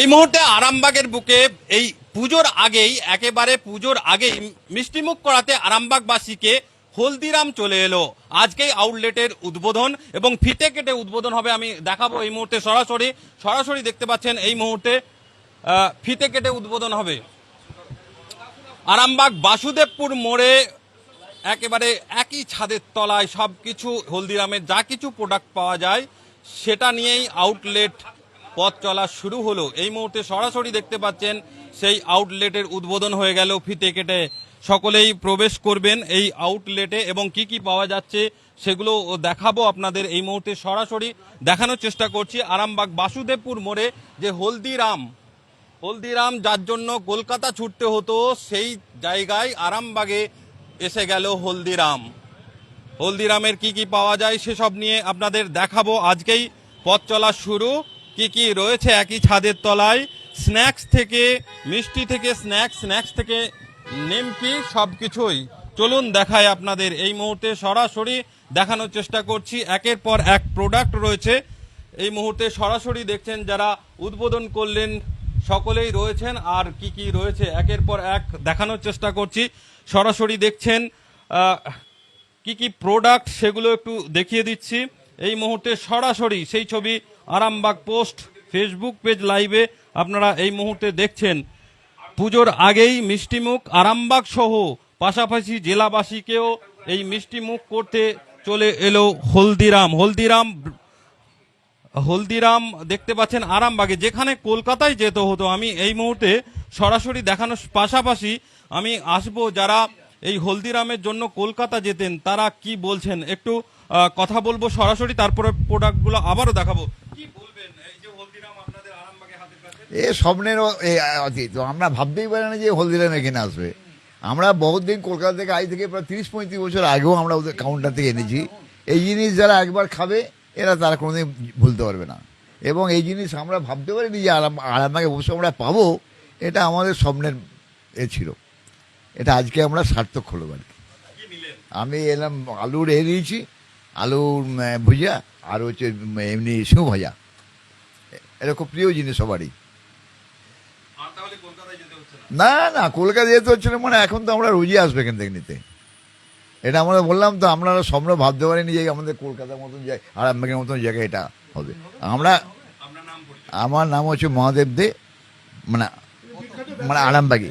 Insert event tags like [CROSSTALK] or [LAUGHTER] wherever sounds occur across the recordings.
এই মুহূর্তে আরামবাগের বুকে এই পুজোর আগেই, একেবারে পুজোর আগেই মিষ্টিমুখ করাতে আরামবাগবাসীকে হলদিরাম চলে এলো। আজকেই আউটলেটের উদ্বোধন এবং ফিতে কেটে উদ্বোধন হবে, আমি দেখাবো এই মুহূর্তে সরাসরি। সরাসরি দেখতে পাচ্ছেন এই মুহূর্তে ফিতে কেটে উদ্বোধন হবে। আরামবাগ বাসুদেবপুর মোড়ে একেবারে একই ছাদের তলায় সব কিছু হলদিরামের যা কিছু প্রোডাক্ট পাওয়া যায়, সেটা নিয়েই আউটলেট পথ চলা শুরু হলো। এই মুহূর্তে সরাসরি দেখতে পাচ্ছেন সেই আউটলেটের উদ্বোধন হয়ে গেল ফিতে কেটে। সকলেই প্রবেশ করবেন এই আউটলেটে এবং কি কি পাওয়া যাচ্ছে সেগুলো দেখাবো আপনাদের। এই মুহূর্তে সরাসরি দেখানোর চেষ্টা করছি আরামবাগ বাসুদেবপুর মোড়ে যে হলদিরাম। হলদিরাম, যার জন্য কলকাতা ছুটতে হতো, সেই জায়গায় আরামবাগে এসে গেল হলদিরাম। হলদিরামের কি কি পাওয়া যায় সেসব নিয়ে আপনাদের দেখাবো। আজকেই পথ চলা শুরু। কি কি রয়েছে একই ছাদের তলায়? স্ন্যাক্স থেকে, মিষ্টি থেকে, স্ন্যাক্স স্ন্যাক্স থেকে, নেমকি সব কিছুই চলুন দেখায় আপনাদের এই মুহূর্তে সরাসরি দেখানোর চেষ্টা করছি। একের পর এক প্রোডাক্ট রয়েছে। এই মুহূর্তে সরাসরি দেখছেন যারা উদ্বোধন করলেন, সকলেই রয়েছেন। আর কি কি রয়েছে একের পর এক দেখানোর চেষ্টা করছি। সরাসরি দেখছেন কি কি প্রোডাক্ট সেগুলো একটু দেখিয়ে দিচ্ছি। এই মুহূর্তে সরাসরি সেই ছবি আরামবাগ পোস্ট ফেসবুক পেজ লাইভে আপনারা এই মুহূর্তে দেখছেন। পুজোর আগেই মিষ্টিমুখ আরামবাগ সহ, পাশাপাশি জেলাবাসীকেও এই মিষ্টিমুখ করতে চলে এলো হলদিরাম। হলদিরাম হলদিরাম দেখতে পাচ্ছেন আরামবাগে। যেখানে কলকাতায় যেতে হতো, আমি এই মুহূর্তে সরাসরি দেখানোর পাশাপাশি আমি আসব যারা এই হলদিরামের জন্য কলকাতা যেতেন, তারা কি বলছেন? একটু কথা বলব সরাসরি তারপরে প্রোডাক্টগুলো আবারও দেখাবো। কি বলবেন? এই যে হলদিরাম আপনাদের আরামবাগে হাতের কাছে? এ অতীত আমরা ভাবতেই পারি না যে হলদিরাম এখানে আসবে। আমরা বহুদিন কলকাতা থেকে আজ থেকে প্রায় তিরিশ পঁয়ত্রিশ বছর আগেও আমরা ওদের কাউন্টার থেকে এনেছি। এই জিনিস যারা একবার খাবে এরা তারা কোনোদিন ভুলতে পারবে না। এবং এই জিনিস আমরা ভাবতে পারিনি যে আরাম আরামাকে অবশ্যই আমরা পাবো। এটা আমাদের স্বপ্নের এ ছিল। এটা আজকে আমরা সার্থক হলো আর কি। কি আমি এলাম আলুর এ নিয়েছি। উম, ভুজিয়া আর হচ্ছে এমনি সিউ ভাজা। এটা খুব প্রিয় জিনিস সবারই। আর না? না কলকাতা যেতে হচ্ছে না মানে এখন তো আমরা রোজই আসবে এখান থেকে নিতে। এটা আমরা বললাম তো আমরা স্বপ্ন ভাবতে পারিনি যে আমাদের কলকাতার মতন জায়গা আরামবাগের মতন জায়গায় এটা হবে। আমরা আমার নাম হচ্ছে মহাদেব দে মানে মানে আরামবাগী।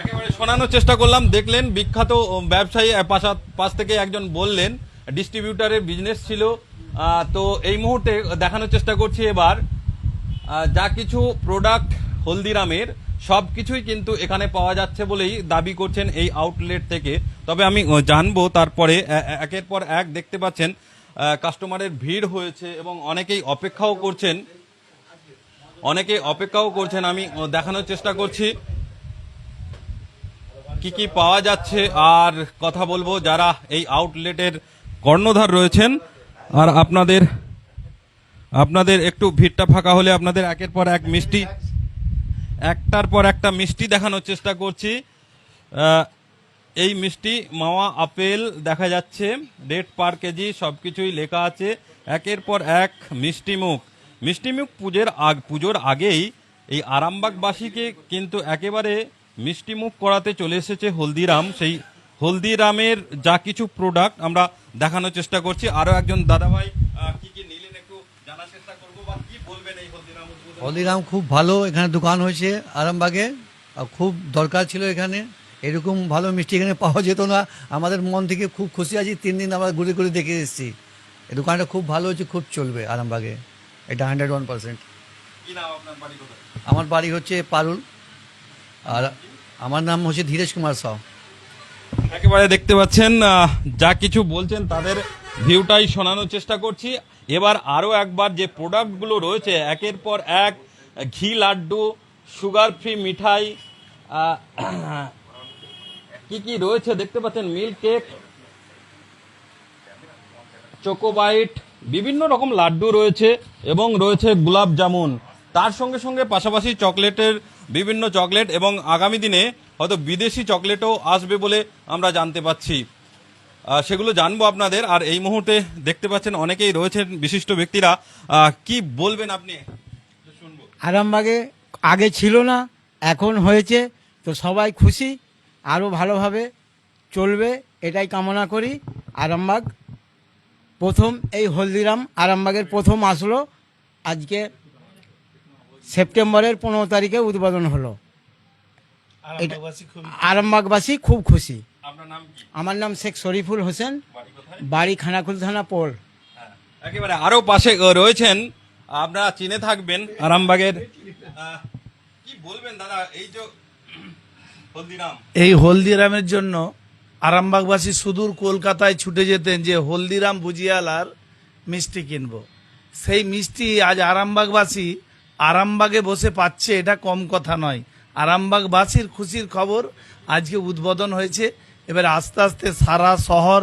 একেবারে শোনানোর চেষ্টা করলাম, দেখলেন বিখ্যাত ব্যবসায়ী পাশ থেকে একজন বললেন ডিস্ট্রিবিউটারের বিজনেস ছিল। তো এই মুহূর্তে দেখানোর চেষ্টা করছি এবার যা কিছু প্রোডাক্ট হলদিরামের, সব কিছুই কিন্তু এখানে পাওয়া যাচ্ছে বলেই দাবি করছেন এই আউটলেট থেকে। তবে আমি জানব তারপরে একের পর এক দেখতে পাচ্ছেন কাস্টমারের ভিড় হয়েছে এবং অনেকেই অপেক্ষাও করছেন। অনেকে অপেক্ষাও করছেন, আমি দেখানোর চেষ্টা করছি। কি কি পাওয়া যাচ্ছে আর কথা বলব যারা এই আউটলেটের কর্ণধার রয়েছেন। আর আপনাদের আপনাদের একটু ভিড়টা ফাঁকা হলে আপনাদের একের পর এক মিষ্টি, একটার পর একটা মিষ্টি দেখানোর চেষ্টা করছি। এই মিষ্টি মাওয়া আপেল দেখা যাচ্ছে রেট পার কেজি সব কিছুই লেখা আছে, একের পর এক মিষ্টি মুখ মিষ্টি মুখ পুজোর আগ, পুজোর আগেই এই আরামবাগবাসীকে কিন্তু একেবারে মিষ্টি মুখ করাতে চলে এসেছে হলদিরাম। সেই হলদিরামের যা কিছু প্রোডাক্ট আমরা দেখানোর চেষ্টা করছি। আরও একজন দাদাভাই কি কি নিলেন একটু জানার চেষ্টা করব বা কি বলবেন এই হলদিরাম হলদিরাম খুব ভালো এখানে দোকান হয়েছে আরামবাগে আর খুব দরকার ছিল এখানে। এরকম ভালো মিষ্টি এখানে পাওয়া যেত না। আমাদের মন থেকে খুব খুশি আছি তিন দিন আমরা ঘুরে ঘুরে দেখে এসেছি। এই দোকানটা খুব ভালো হচ্ছে খুব চলবে আরামবাগে। এটা হান্ড্রেড ওয়ান পার্সেন্ট আমার বাড়ি হচ্ছে পারুল। আর আমার নাম হচ্ছে ধীরেশ কুমার সাউ একেবারে দেখতে পাচ্ছেন যা কিছু বলছেন তাদের ভিউটাই শোনানোর চেষ্টা করছি। এবার আরও একবার যে প্রোডাক্টগুলো রয়েছে, একের পর এক, ঘি, লাড্ডু, সুগার ফ্রি মিঠাই কি কি রয়েছে দেখতে পাচ্ছেন, মিল্ক কেক, চোকোবাইট, বিভিন্ন রকম লাড্ডু রয়েছে এবং রয়েছে গোলাপ জামুন। তার সঙ্গে সঙ্গে পাশাপাশি চকলেটের বিভিন্ন চকলেট এবং আগামী দিনে হয়তো বিদেশি চকলেটও আসবে বলে আমরা জানতে পাচ্ছি। সেগুলো জানব আপনাদের। আর এই মুহূর্তে দেখতে পাচ্ছেন অনেকেই রয়েছেন বিশিষ্ট ব্যক্তিরা। কি বলবেন আপনি? আরামবাগে আগে ছিল না, এখন হয়েছে, তো সবাই খুশি আরও ভালোভাবে চলবে, এটাই কামনা করি। আরামবাগ প্রথম, এই হলদিরাম আরামবাগের প্রথম আসলো। আজকে সেপ্টেম্বরের পনেরো তারিখে উদ্বোধন হলো। আরামবাগবাসী খুব খুশি। আপনার নাম কি? আমার নাম শেখ শরীফুল হোসেন। বাড়ি খানাকুল থানা পোল। একেবারে আরও পাশে রয়েছেন। আপনারা চিনে থাকবেন আরামবাগের। কি বলবেন দাদা এই যে হলদিরাম? এই হলদিরামের জন্য আরামবাগবাসী সুদূর কলকাতায় ছুটে যেতেন যে হলদিরাম ভুজিয়ালার মিষ্টি কিনবো। সেই মিষ্টি আজ আরামবাগবাসী আরামবাগে বসে পাচ্ছে এটা কম কথা নয়। আরামবাগবাসীর খুশির খবর আজকে উদ্বোধন হয়েছে। এবার আস্তে আস্তে সারা শহর,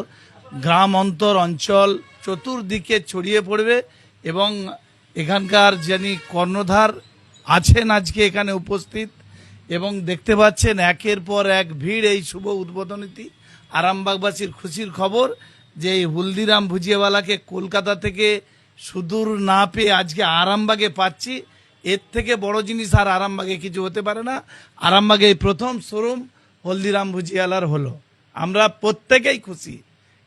গ্রাম, অন্তর, অঞ্চল চতুর্দিকে ছড়িয়ে পড়বে এবং এখানকার যিনি কর্ণধার আছেন আজকে এখানে উপস্থিত এবং দেখতে পাচ্ছেন একের পর এক ভিড় এই শুভ উদ্বোধনীতি। আরামবাগবাসীর খুশির খবর যে এই হলদিরাম ভুজিয়াওয়ালাকে কলকাতা থেকে সুদূর না পেয়ে আজকে আরামবাগে পাচ্ছি। এর থেকে বড় জিনিস আর আরামবাগে কিছু হতে পারে না। আরামবাগে এই প্রথম শোরুম হলদিরাম ভুজিয়ালার হলো। আমরা প্রত্যেকেই খুশি।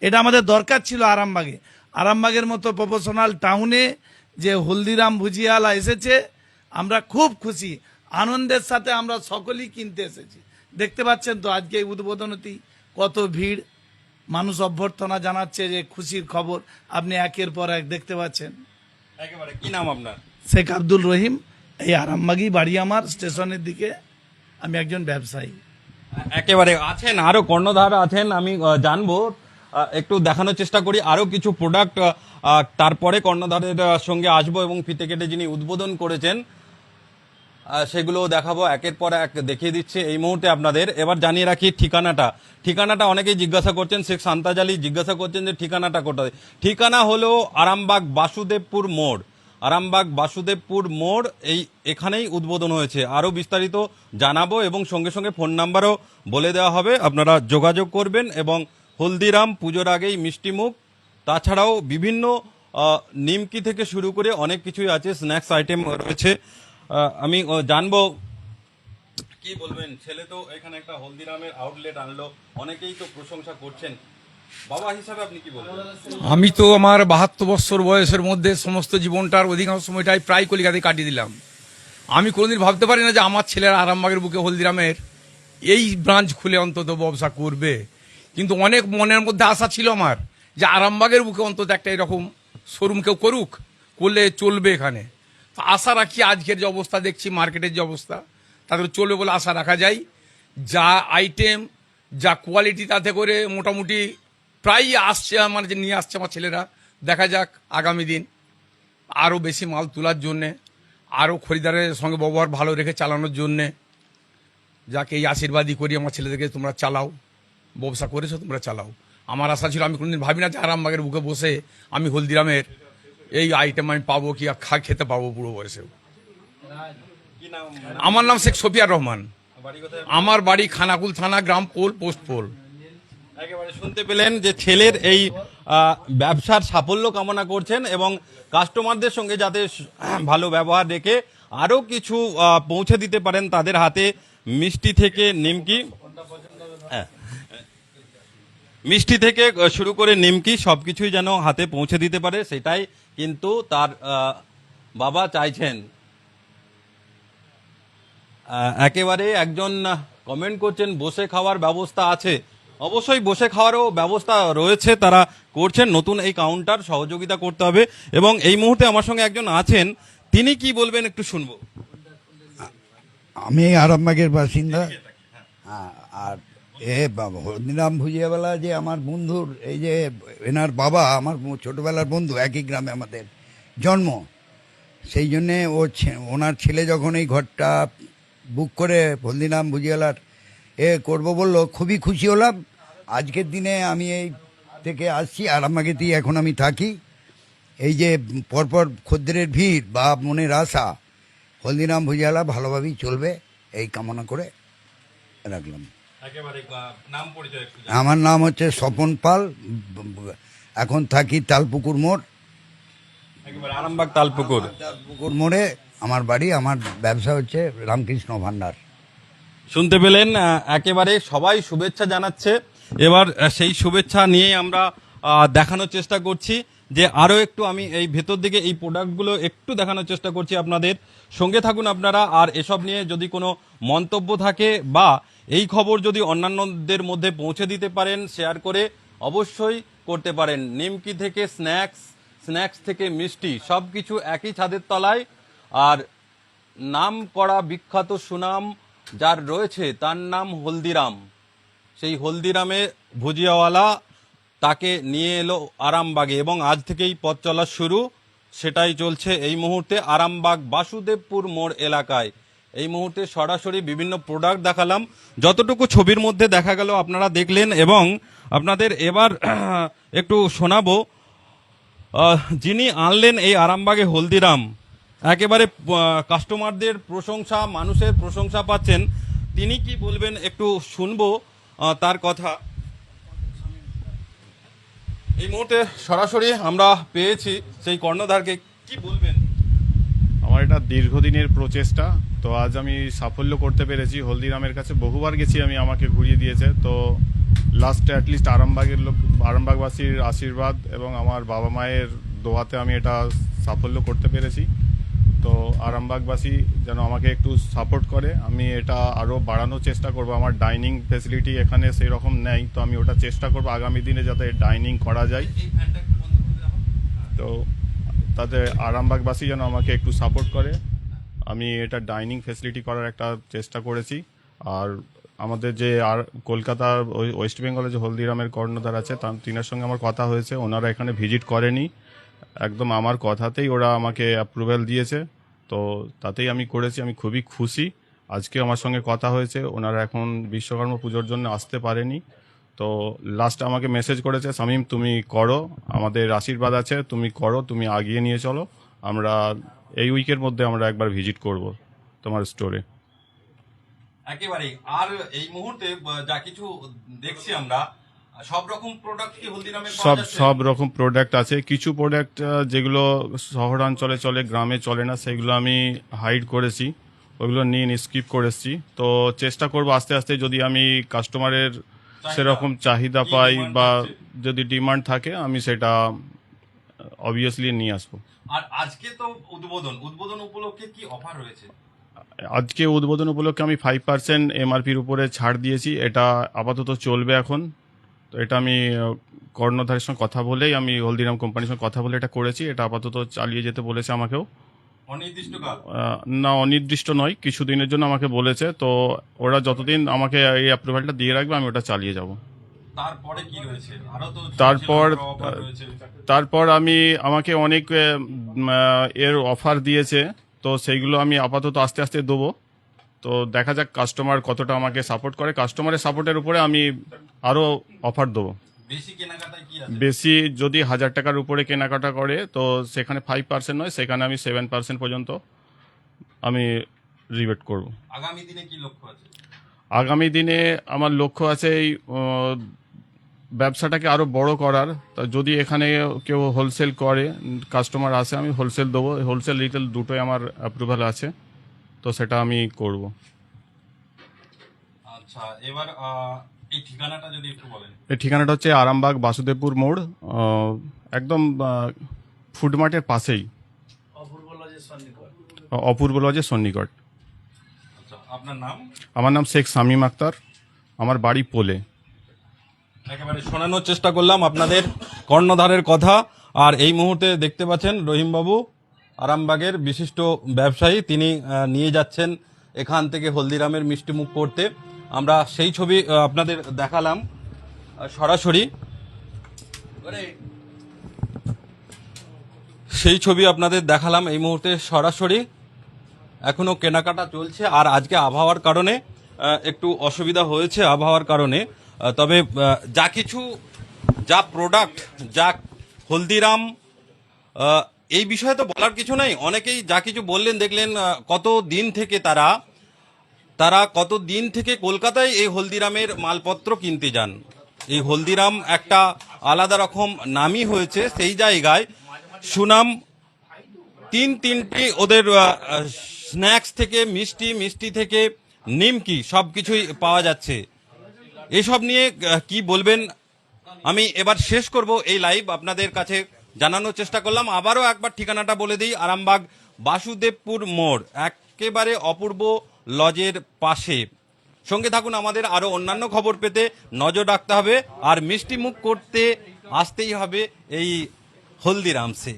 এটা আমাদের দরকার ছিল আরামবাগে। আরামবাগের মতো প্রফেশনাল টাউনে যে হলদিরাম ভুজিয়ালা এসেছে, আমরা খুব খুশি। আনন্দের সাথে আমরা সকলেই কিনতে এসেছি। দেখতে পাচ্ছেন তো আজকে এই উদ্বোধনতি কত ভিড়। মানুষ অভ্যর্থনা জানাচ্ছে যে খুশির খবর। আপনি একের পর এক দেখতে পাচ্ছেন। একেবারে, কি নাম আপনার? শেখ আব্দুল রহিম, এই আরামবাগই বাড়ি আমার, স্টেশনের দিকে আমি একজন ব্যবসায়ী। একেবারে আছেন, আরও কর্ণধার আছেন, আমি জানব। একটু দেখানোর চেষ্টা করি, আরও কিছু প্রোডাক্ট তারপরে কর্ণধারের সঙ্গে আসব এবং ফিতে কেটে যিনি উদ্বোধন করেছেন সেগুলো দেখাবো, একের পর এক দেখিয়ে দিচ্ছে এই মুহূর্তে আপনাদের। এবার জানিয়ে রাখি ঠিকানাটা। ঠিকানাটা অনেকেই জিজ্ঞাসা করছেন, শেখ সান্তাজ আলী জিজ্ঞাসা করছেন যে ঠিকানাটা কোথায়? ঠিকানা হলো আরামবাগ বাসুদেবপুর মোড়। আরামবাগ, বাসুদেবপুর মোড় এই এখানেই উদ্বোধন হয়েছে। আরও বিস্তারিত জানাব এবং সঙ্গে সঙ্গে ফোন নাম্বারও বলে দেওয়া হবে। আপনারা যোগাযোগ করবেন এবং হলদিরাম পুজোর আগেই মিষ্টিমুখ তাছাড়াও বিভিন্ন নিমকি থেকে শুরু করে অনেক কিছুই আছে, স্ন্যাক্স আইটেম রয়েছে। আমি জানব কি বলবেন? ছেলে তো এখানে একটা হলদিরামের আউটলেট আনলো, অনেকেই তো প্রশংসা করছেন। আমি তো আমার বাহাত্তর বছর বয়সের মধ্যে সমস্ত জীবনটার অধিকাংশ সময়টাই প্রায় কলিকাতায় কাটিয়ে দিলাম। আমি কোনোদিন ভাবতে পারি না যে আমার ছেলের আরামবাগের বুকে হলদিরামের এই ব্রাঞ্চ খুলে অন্তত ব্যবসা করবে। কিন্তু অনেক মনের মধ্যে আশা ছিল আমার যে আরামবাগের বুকে অন্তত একটা এরকম শোরুম কেউ করুক, করলে চলবে এখানে। তো আশা রাখি আজকের যে অবস্থা দেখছি মার্কেটের যে অবস্থা তাদের চলবে বলে আশা রাখা যায়। যা আইটেম যা কোয়ালিটি তাতে করে মোটামুটি প্রায় আসছে আমার যে নিয়ে আসছে আমার ছেলেরা। দেখা যাক আগামী দিন আরও বেশি মাল তোলার জন্যে আরও খরিদারের সঙ্গে ব্যবহার ভালো রেখে চালানোর জন্যে যাকে এই আশীর্বাদই করি আমার ছেলেদেরকে তোমরা চালাও ব্যবসা করেছ তোমরা চালাও। আমার আশা ছিল আমি কোনোদিন ভাবি না যে আরামবাগের বুকে বসে আমি হলদিরামের এই আইটেম আমি পাবো কি আর খা খেতে পাবো বুড়ো বয়সেও। আমার নাম শেখ সফিয়ার রহমান। আমার বাড়ি খানাকুল থানা গ্রাম পোল পোস্ট পোল। একেবারে শুনতে পেলেন যে ছেলের এই ব্যবসার সাফল্য কামনা করছেন এবং কাস্টমারদের সঙ্গে যাতে ভালো ব্যবহার রেখে আরও কিছু পৌঁছে দিতে পারেন তাদের হাতে মিষ্টি থেকে নিমকি। হ্যাঁ। মিষ্টি থেকে শুরু করে নিমকি সব কিছুই যেন হাতে পৌঁছে দিতে পারে, সেটাই কিন্তু তার বাবা চাইছেন। একেবারে একজন কমেন্ট করছেন, বসে খাওয়ার ব্যবস্থা আছে। অবশ্যই বসে খাওয়ারও ব্যবস্থা রয়েছে তারা করছেন। নতুন এই কাউন্টার সহযোগিতা করতে হবে। এবং এই মুহূর্তে আমার সঙ্গে একজন আছেন তিনি কি বলবেন একটু শুনব। আমি আরামবাগের বাসিন্দা। হ্যাঁ, আর এ হলদিরাম ভুজিয়াওয়ালা যে আমার বন্ধুর এই যে এনার বাবা আমার ছোটবেলার বন্ধু একই গ্রামে আমাদের জন্ম। সেই জন্যে ও ওনার ছেলে যখন এই ঘরটা বুক করে হলদিরাম ভুজিয়ালার এ করব বলল খুবই খুশি হলাম। আজকের দিনে আমি এই থেকে আসছি আরামবাগেতেই এখন আমি থাকি। এই যে পরপর খদ্দেরের ভিড় বা মনের আশা হলদিরাম ভুজিয়ালা ভালোভাবেই চলবে এই কামনা করে রাখলাম। একেবারে নাম পরিচয় আমার নাম হচ্ছে স্বপন পাল এখন থাকি তালপুকুর মোড়। আরামবাগ তালপুকুর। তালপুকুর মোড়ে আমার বাড়ি আমার ব্যবসা হচ্ছে রামকৃষ্ণ ভান্ডার। শুনতে পেলেন একেবারে সবাই শুভেচ্ছা জানাচ্ছে। এবার সেই শুভেচ্ছা নিয়েই আমরা দেখানোর চেষ্টা করছি যে আরও একটু আমি এই ভেতর দিকে এই প্রোডাক্টগুলো একটু দেখানোর চেষ্টা করছি আপনাদের। সঙ্গে থাকুন আপনারা, আর এসব নিয়ে যদি কোনো মন্তব্য থাকে বা এই খবর যদি অন্যান্যদের মধ্যে পৌঁছে দিতে পারেন, শেয়ার করে অবশ্যই করতে পারেন। নিমকি থেকে স্ন্যাক্স স্ন্যাক্স থেকে মিষ্টি সব কিছু একই ছাদের তলায়। আর নাম করা বিখ্যাত সুনাম যার রয়েছে, তার নাম হলদিরাম। সেই হলদিরামে ভুজিয়াওয়ালা তাকে নিয়ে এলো আরামবাগে এবং আজ থেকেই পথ চলা শুরু। সেটাই চলছে এই মুহূর্তে আরামবাগ বাসুদেবপুর মোড় এলাকায়। এই মুহূর্তে সরাসরি বিভিন্ন প্রোডাক্ট দেখালাম। যতটুকু ছবির মধ্যে দেখা গেল আপনারা দেখলেন এবং আপনাদের এবার [CLEARS THROAT] একটু শোনাবো। যিনি আনলেন এই আরামবাগে হলদিরাম, একেবারে কাস্টমারদের প্রশংসা, মানুষের প্রশংসা পাচ্ছেন। তিনি কি বলবেন একটু শুনব। তার কথা। এই মুহূর্তে সরাসরি আমরা পেয়েছি সেই কর্ণধারকে। কি বলবেন? আমার এটা দীর্ঘদিনের প্রচেষ্টা, তো আজ আমি সাফল্য করতে পেরেছি। হলদিরামের কাছে বহুবার গেছি আমি, আমাকে ঘুরিয়ে দিয়েছে। তো লাস্টে অ্যাটলিস্ট আরামবাগের লোক, আরামবাগবাসীর আশীর্বাদ এবং আমার বাবা মায়ের দোয়াতে আমি এটা সাফল্য করতে পেরেছি। তো আরামবাগবাসী যেন আমাকে একটু সাপোর্ট করে। আমি এটা আরও বাড়ানোর চেষ্টা করব। আমার ডাইনিং ফেসিলিটি এখানে সেই রকম নেই, তো আমি ওটা চেষ্টা করব আগামী দিনে যাতে ডাইনিং করা যায়। তো তাতে আরামবাগবাসী যেন আমাকে একটু সাপোর্ট করে। আমি এটা ডাইনিং ফেসিলিটি করার একটা চেষ্টা করেছি। আর আমাদের যে আর কলকাতার ওয়েস্ট বেঙ্গলে যে হলদিরামের কর্ণধার আছে, তার তিনার সঙ্গে আমার কথা হয়েছে। ওনারা এখানে ভিজিট করেনি। একদম আমার কথাতেই ওরা আমাকে অ্যাপ্রুভেল দিয়েছে। তো তাতেই আমি করেছি, আমি খুবই খুশি। আজকে আমার সঙ্গে কথা হয়েছে, ওনারা এখন বিশ্বকর্মা পুজোর জন্য আসতে পারেনি। তো লাস্ট আমাকে মেসেজ করেছে শামিম তুমি করো, আমাদের আশীর্বাদ আছে, তুমি করো, তুমি আগিয়ে নিয়ে চলো। আমরা এই উইকের মধ্যে আমরা একবার ভিজিট করব তোমার স্টোরে একেবারে আর এই মুহূর্তে যা কিছু দেখছি আমরা সব রকম প্রোডাক্ট কি হলদিরামে সব সব রকম প্রোডাক্ট আছে। কিছু প্রোডাক্ট যেগুলো শহরাঞ্চলে চলে গ্রামে চলে না সেগুলো আমি হাইড করেছি। ওগুলো নিয়ে স্কিপ করেছি তো চেষ্টা করব আস্তে আস্তে যদি আমি কাস্টমারের সেরকম চাহিদা পাই বা যদি ডিমান্ড থাকে আমি সেটা অবভিয়াসলি নিয়ে আসব। আর আজকে তো উদ্বোধন। উদ্বোধন উপলক্ষে কি অফার রয়েছে? আজকে উদ্বোধন উপলক্ষে আমি ফাইভ পার্সেন্ট এমআরপির উপরে ছাড় দিয়েছি। এটা আপাতত চলবে এখন। তো এটা আমি কর্ণধারের সঙ্গে কথা বলেই আমি হলদিরাম কোম্পানির সঙ্গে কথা বলে এটা করেছি। এটা আপাতত চালিয়ে যেতে বলেছে আমাকেও। অনির্দিষ্টকাল? না অনির্দিষ্ট নয় কিছু দিনের জন্য আমাকে বলেছে। তো ওরা যতদিন আমাকে এই অ্যাপ্রুভালটা দিয়ে রাখবে আমি ওটা চালিয়ে যাব। তারপরে কি রয়েছে? তারপর তারপর আমি আমাকে অনেক এর অফার দিয়েছে। তো সেইগুলো আমি আপাতত আস্তে আস্তে দেবো। তো দেখা যাক কাস্টমার কতটা আমাকে সাপোর্ট করে। কাস্টমারের সাপোর্টের উপরে আমি আরও অফার দেবো। বেশি যদি হাজার টাকার উপরে কেনাকাটা করে তো সেখানে ফাইভ পার্সেন্ট নয় সেখানে আমি সেভেন পার্সেন্ট পর্যন্ত আমি রিবেট করব। আগামী দিনে কি লক্ষ্য আছে? আগামী দিনে আমার লক্ষ্য আছে এই ব্যবসাটাকে আরও বড় করার। তা যদি এখানে কেউ হোলসেল করে কাস্টমার আসে আমি হোলসেল দেবো। হোলসেল রিটেল দুটোই আমার অ্যাপ্রুভাল আছে। তো সেটা আমি করব। আচ্ছা এবার এই ঠিকানাটা যদি একটু বলেন। এই ঠিকানাটা হচ্ছে আরামবাগ বাসুদেবপুর মোড় একদম ফুড মার্টের পাশেই। অপূর্ব লজের সন্নিকট। অপূর্ব লজের সন্নিকট। আচ্ছা আপনার নাম? আমার নাম শেখ শামীম আক্তার। আমার বাড়ি পোলে। একেবারে শোনানোর চেষ্টা করলাম আপনাদের কর্ণধারের কথা। আর এই মুহূর্তে দেখতে পাচ্ছেন রহিমবাবু আরামবাগের বিশিষ্ট ব্যবসায়ী, তিনি নিয়ে যাচ্ছেন এখান থেকে হলদিরামের মিষ্টিমুখ করতে। আমরা সেই ছবি আপনাদের দেখালাম। সরাসরি সেই ছবি আপনাদের দেখালাম এই মুহূর্তে সরাসরি। এখনও কেনাকাটা চলছে, আর আজকে আবহাওয়ার কারণে একটু অসুবিধা হয়েছে আবহাওয়ার কারণে। তবে যা কিছু, যা প্রোডাক্ট যা হলদিরাম এই বিষয়ে তো বলার কিছু নাই। অনেকেই যা কিছু বললেন, দেখলেন কত দিন থেকে তারা তারা কত দিন থেকে কলকাতায় এই হলদিরামের মালপত্র কিনতে যান। এই হলদিরাম একটা আলাদা রকম নামই হয়েছে সেই জায়গায়। সুনাম তিন তিনটি ওদের স্ন্যাক্স থেকে, মিষ্টি মিষ্টি থেকে, নিমকি সব কিছুই পাওয়া যাচ্ছে। এসব নিয়ে কি বলবেন? আমি এবার শেষ করব এই লাইভ। আপনাদের কাছে জানানোর চেষ্টা করলাম। আবারও একবার ঠিকানাটা বলে দিই, আরামবাগ, বাসুদেবপুর মোড়, একেবারে অপূর্ব লজের পাশে। সঙ্গে থাকুন, আমাদের আরও অন্যান্য খবর পেতে নজর রাখতে হবে। আর মিষ্টি মুখ করতে আসতেই হবে এই হলদিরামসে।